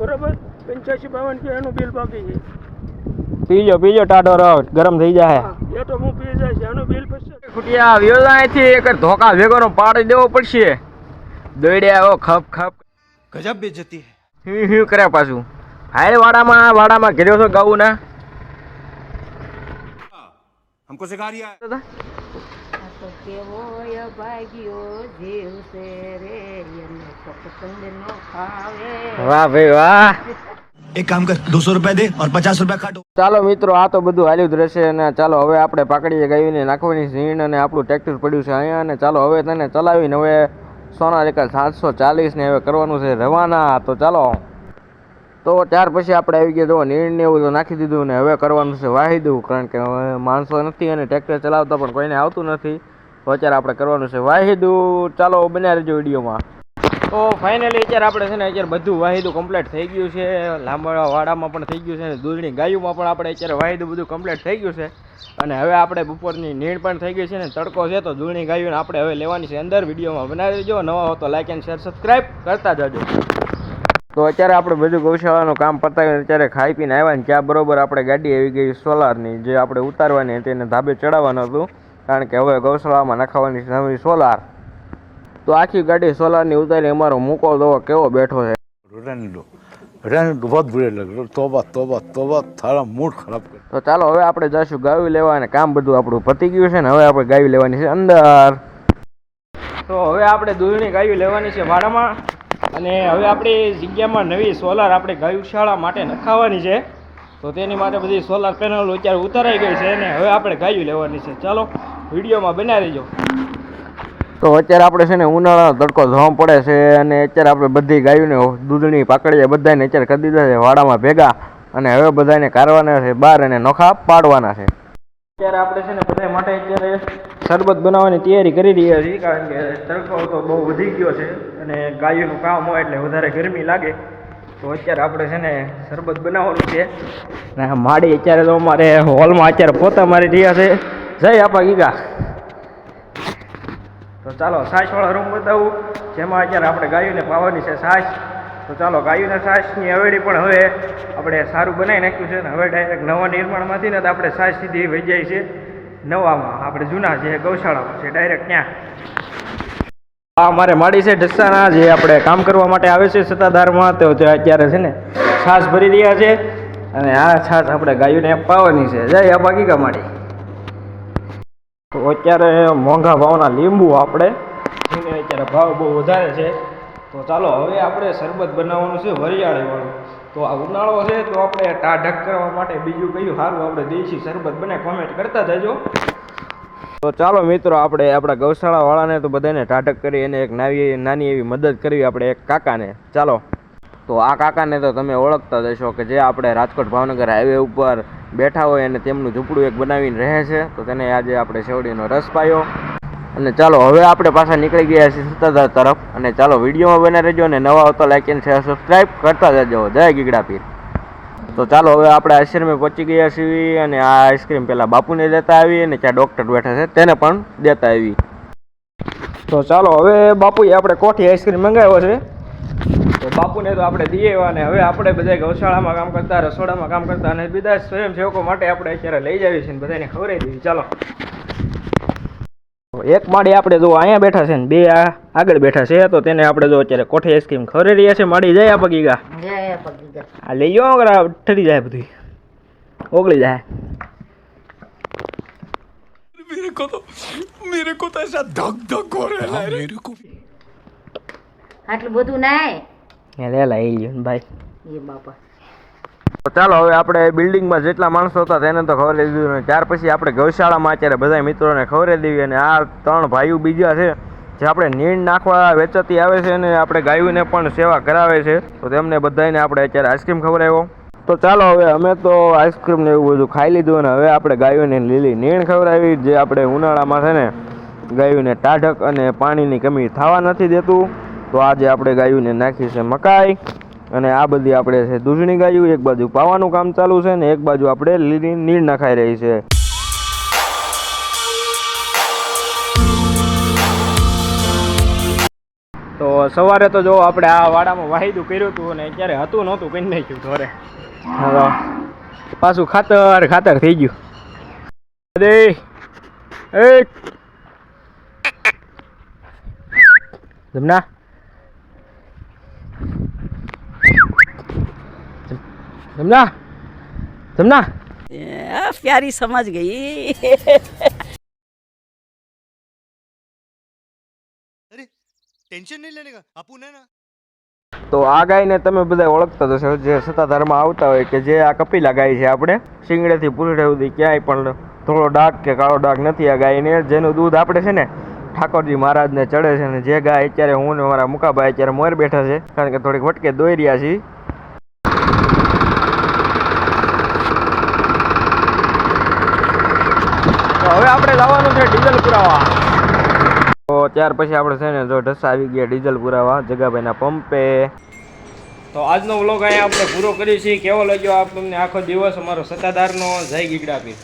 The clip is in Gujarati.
બરોબર? પંચ્યાસી બાવન કે એનું બિલ બાકી છે. પીજો પીજો ટાટો રસ ગરમ થઈ જાય એ તો હું પી જાય એનું બિલ પછી. ખુટિયા વ્યવસાયથી એક ધોકા વેગોનો પાડી દેવો પડશે. દોડ્યા આવો ખપ ખપ. ગજબ બેજતી હે. હ્યું કર્યા પાછું? હાય વાડામાં વાડામાં ઘેર્યો છો ગાઉ ના હમકો સિખા રહ્યા કેવોય ભાગ્યો જીવશે રે એને સત્સંગનો ખાવે વાહ ભાઈ વાહ. એક કામ કર દોસો રૂપિયા દે ઓર પચાસ રૂપિયા કાઢો. ચાલો મિત્રો આ તો બધું હાલ્યું જ રહેશે અને ચાલો હવે આપણે પાકડીએ ગાવીને નાખવાની ઝીણ અને આપણું ટ્રેક્ટર પડ્યું છે અહીંયા અને ચાલો હવે તને ચલાવીને હવે સોનાલિકા સાતસો ચાલીસ ને હવે કરવાનું છે રવાના. તો ચાલો. તો ત્યાર પછી આપણે આવી ગયા જો નીણ ને એવું તો નાખી દીધું ને હવે કરવાનું છે વાહી દઉં કારણ કે હવે માણસો નથી અને ટ્રેક્ટર ચલાવતા પણ કોઈને આવતું નથી. તો અત્યારે આપણે કરવાનું છે વાહિદું. ચાલો બન્યા રહેજો વિડીયોમાં. તો ફાઇનલી અત્યારે આપણે છે ને અત્યારે બધું વાહિદું કમ્પ્લીટ થઈ ગયું છે. લાંબા વાડામાં પણ થઈ ગયું છે અને દૂધની ગાયોમાં પણ આપણે અત્યારે વાહિદું બધું કમ્પ્લીટ થઈ ગયું છે. અને હવે આપણે બપોરની નીણ પણ થઈ ગઈ છે ને તડકો છે તો દૂધની ગાયોને આપણે હવે લેવાની છે અંદર. વિડીયોમાં બનાવી દેજો નવા હો તો લાઇક એન્ડ શેર સબસ્ક્રાઈબ કરતા જજો. તો અત્યારે આપણે બધું ગૌશાળાનું કામ પતાવીને અત્યારે ખાઈ પીને આવ્યા ને, ત્યાં બરોબર આપણે ગાડી આવી ગઈ સોલારની, જે આપણે ઉતારવાની હતી એને ધાબે ચડાવવાનું હતું. કારણ કે હવે ગૌશાળામાં નખાવાની નવી સોલાર. તો આખી ગાડી સોલારની ઉતારી અમારો મૂકો દવો કેવો બેઠો છે. બહુ બુરે લાગ્યો તોબા તોબા તોબા તારા મૂડ ખરાબ તો ચાલો હવે આપણે જઈશું ગાવી લેવા અને કામ બધું આપણું પતી ગયું છે ને હવે આપણે ગાવી લેવાની છે અંદર. તો હવે આપણે દૂધની ગાયું લેવાની છે વાડામાં અને હવે આપણી જગ્યામાં નવી સોલાર આપણે ગાયુશાળા માટે નખાવાની છે. તો તેની માટે બધી સોલાર પેનલ અત્યારે ઉતારાઈ ગઈ છે અને હવે આપણે ગાયું લેવાની છે. ચાલો. વિડીયોમાં બનાવી દેજો. તો અત્યારે આપણે છે ને ઉનાળાનો તડકો જવા પડે છે અને અત્યારે આપણે બધી ગાયોને દૂધની પાકડીએ બધાને અત્યારે કરી દીધા છે વાડામાં ભેગા. અને હવે બધાને કાઢવાના છે બહાર અને નોખા પાડવાના છે. અત્યારે આપણે છે ને બધા માટે અત્યારે શરબત બનાવવાની તૈયારી કરી રહ્યા છીએ કારણ કે તડકો તો બહુ વધી ગયો છે અને ગાયોનું કામ હોય એટલે વધારે ગરમી લાગે. તો અત્યારે આપણે છે ને શરબત બનાવવાનું છે. માડી અત્યારે તો અમારે હોલમાં અત્યારે પોતા મારી રહ્યા છે. જય આપા ગીગા. તો ચાલો છાશવાળા રૂમ બતાવું. જેમાં અત્યારે આપણે ગાયોને પાવાની છે સાસ. તો ચાલો, ગાયુને સાસની હવેડી પણ હવે આપણે સારું બનાવી નાખ્યું છે ને હવે ડાયરેક્ટ નવા નિર્માણમાંથી ને તો આપણે સાસ સીધી વહી જાય છે નવામાં. આપણે જૂના જે ગૌશાળામાં છે ડાયરેક્ટ ત્યાં. આ અમારે માડી છે ઢસાના જે આપણે કામ કરવા માટે આવે છે સત્તાધારમાં. તો જે અત્યારે છે ને છાશ ભરી રહ્યા છે. અને આ છાશ આપણે ગાયોને પાવાની છે. જય આ બાકી માડી તો અત્યારે મોંઘા ભાવના લીંબુ આપણે એને અત્યારે ભાવ બહુ વધારે છે. તો ચાલો, હવે આપણે શરબત બનાવવાનું છે વરિયાળીવાળું. તો આ ઉનાળો છે, તો આપણે ટાઢક કરવા માટે બીજું કયું સારું આપણે દેશી શરબત બને કોમેન્ટ કરતા જજો. તો ચાલો મિત્રો, આપણે આપણા ગૌશાળાવાળાને તો બધાને ટાઢક કરી એને એક નાવી, નાની એવી મદદ કરવી આપણે એક કાકાને. ચાલો. તો આ કાકાને તો તમે ઓળખતા જ હશો કે જે આપણે રાજકોટ ભાવનગર હાઈવે ઉપર બેઠા હોય અને તેમનું ઝૂંપડું એક બનાવીને રહે છે, તો તેને આજે આપણે શેવડીનો રસ પાયો. અને ચાલો, હવે આપણે પાછા નીકળી ગયા છીએ સત્તાધાર તરફ. અને ચાલો, વિડીયોમાં બને રહેજો અને નવા હો લાઇક એન્ડ શેર સબસ્ક્રાઈબ કરતા જજો. જય ગીગડા પીર. તો ચાલો, હવે આપણે આશ્રમે પહોંચી ગયા છીએ અને આ આઈસ્ક્રીમ પહેલાં બાપુને દેતા આવી અને ત્યાં ડૉક્ટર બેઠા છે, તેને પણ દેતા આવી તો ચાલો, હવે બાપુએ આપણે કોઠી આઈસ્ક્રીમ મંગાવ્યો છે. તો બાપુને તો આપણે દઈએ એવા અને હવે આપણે બધા ગૌશાળામાં કામ કરતા રસોડામાં કામ કરતા અને બીજા સ્વયંસેવકો માટે આપણે અત્યારે લઈ જાવી છે ને બધાને ખવડાવી દેવી ચાલો એક માળી આપણે જો અહીંયા બેઠા છે ને બે આ આગળ બેઠા છે તો તેને આપણે જો અત્યારે કોઠી આઈસ્ક્રીમ ખવડાવી રહ્યા છે માળી જાય આ પગીગા જય પગીગા આ લઈ જાઓ અગર આ ઠરી જાય બધું ઓગળી જાય मेरे को तो मेरे को तो ऐसा धक धक हो रहा है मेरे को આટલું બધું નાય એ લે એ લ્યો ભાઈ. એ બાપા. તો ચાલો હવે આપણે બિલ્ડિંગમાં જેટલા માણસો હતા તેને તો ખબર દીધું ને ત્યાર પછી આપણે ગૌશાળામાં અત્યારે બધા મિત્રોને ખબર દેવી. અને આ ત્રણ ભાઈઓ બીજા છે જે આપણે નીણ નાખવા વેચાતી આવે છે અને આપણે ગાયોને પણ સેવા કરાવે છે. તો તેમને બધાને આપણે અત્યારે આઈસ્ક્રીમ ખવડાવ્યો. તો ચાલો હવે અમે તો આઈસ્ક્રીમ ને એવું બધું ખાઈ લીધું અને હવે આપણે ગાયોને લીલી નીણ ખવડાવી જે આપણે ઉનાળામાં છે ને ગાયોને ટાઢક અને પાણીની કમી થવા નથી દેતું. તો આજે આપણે ગાયુંને નાખી છે મકાઈ અને આ બધી આપણે છે દૂધણી ગાયું, એક બાજુ પાવાનું કામ ચાલુ છે ને એક બાજુ આપણે લીલી નીર નખાઈ રહી છે. તો સવારે તો જો આપણે આ વાડામાં વાહિદું કર્યું હતું અને અત્યારે હતું નહોતું કરી નાખ્યું ઘરે. હવે પાછું ખાતર ખાતર થઈ ગયું. દે જમના? સમજા? સમજા? પ્યારી સમજ ગઈ. ટેન્શન નહીં લેને આપું ને તો આ ગાયને તમે બધા ઓળખતા હશો જે સત્તાધારમાં આવતા હોય કે જે આ કપિલા ગાય છે આપણે શિંગડેથી પૂરડે સુધી ક્યાંય પણ થોડો ડાક કે કાળો ડાક નથી આ ગાયને. જેનું દૂધ આપણે છે ને ઠાકોરજી મહારાજને ચડે છે અને જે ગાય અત્યારે હું ને મારા મુકાભાઈ અત્યારે મોર બેઠા છે કારણ કે થોડીક વટકે દોઈ રહ્યા છીએ. આપણે લાવવાનું છે ડીઝલ પુરાવા. તો ત્યાર પછી આપણે છે ને જો ઢસા આવી ગયા ડીઝલ પુરાવા જગાભાઈના પંપે. તો આજનો વ્લોગ અહીંયા આપણે પૂરો કરીએ છીએ. કેવો લાગ્યો આપ તમને આખો દિવસ અમારો સત્તાધારનો જય ગીગડા પીર